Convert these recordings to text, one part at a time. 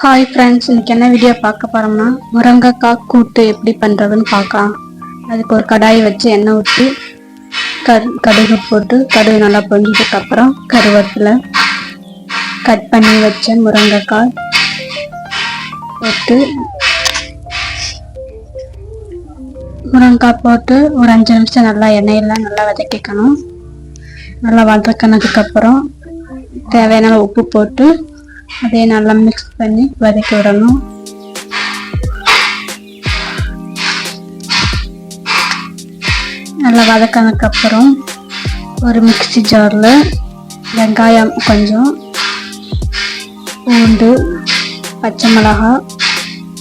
Hi friends இன்றைக்கி என்ன video பார்க்க போகிறோம்னா முருங்கைக்காய் கூட்டு எப்படி பண்ணுறதுன்னு பார்க்கலாம். அதுக்கு ஒரு கடாயை வச்சு எண்ணெய் ஊற்றி கரு கடுகு போட்டு கடுகு நல்லா பொடிஞ்சதுக்கப்புறம் கருவேப்பிலை கட் பண்ணி வச்ச முருங்கைக்காய் போட்டு முருங்கைக்காய் போட்டு ஒரு அஞ்சு நிமிஷம் நல்லா எண்ணெயெல்லாம் நல்லா வதக்கிக்கணும். நல்லா வதக்கினதுக்கப்புறம் தேவையான உப்பு போட்டு அதே நல்லா மிக்ஸ் பண்ணி வதக்கி விடணும். நல்லா வதக்கினதுக்கப்புறம் ஒரு மிக்ஸி ஜாரில் வெங்காயம் கொஞ்சம் பூண்டு பச்சை மிளகாய்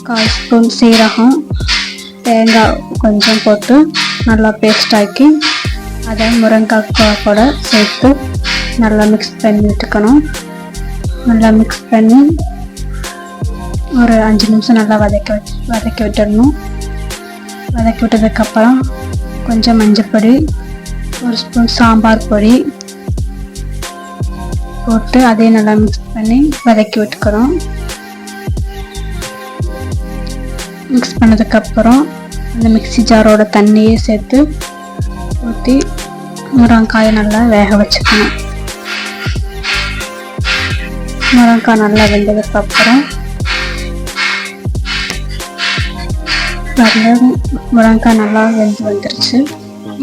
கால் ஸ்பூன் சீரகம் தேங்காய் கொஞ்சம் போட்டு நல்லா பேஸ்ட் ஆக்கி அதை முருங்காய் கூட சேர்த்து நல்லா மிக்ஸ் பண்ணி விட்டுக்கணும் நல்லா மிக்ஸ் பண்ணி ஒரு அஞ்சு நிமிஷம் நல்லா வதக்க வச்சு வதக்கி விட்டுடணும். வதக்கி விட்டதுக்கப்புறம் கொஞ்சம் மஞ்சப்பொடி ஒரு ஸ்பூன் சாம்பார் பொடி போட்டு அதையும் நல்லா மிக்ஸ் பண்ணி வதக்கி விட்டுக்கிறோம் மிக்ஸ் பண்ணதுக்கப்புறம் அந்த மிக்ஸி ஜாரோட தண்ணியை சேர்த்து ஊற்றி முருங்காயை நல்லா வேக வச்சுக்கணும். முருங்காய் நல்லா வெந்ததுக்கு அப்புறம் முருங்காய் நல்லா வெந்து வந்துருச்சு.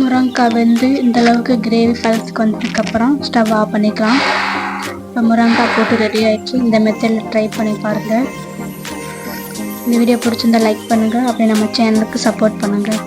முருங்காய் வெந்து இந்தளவுக்கு கிரேவி பழத்துக்கு வந்ததுக்கப்புறம் ஸ்டவ் ஆஃப் பண்ணிக்கலாம். இப்போ முருங்காய் போட்டு ரெடி ஆகிடுச்சு இந்த மெத்தடில் ட்ரை பண்ணி பாருங்கள் இந்த வீடியோ பிடிச்சிருந்தா லைக் பண்ணுங்கள் அப்படி நம்ம சேனலுக்கு சப்போர்ட் பண்ணுங்கள்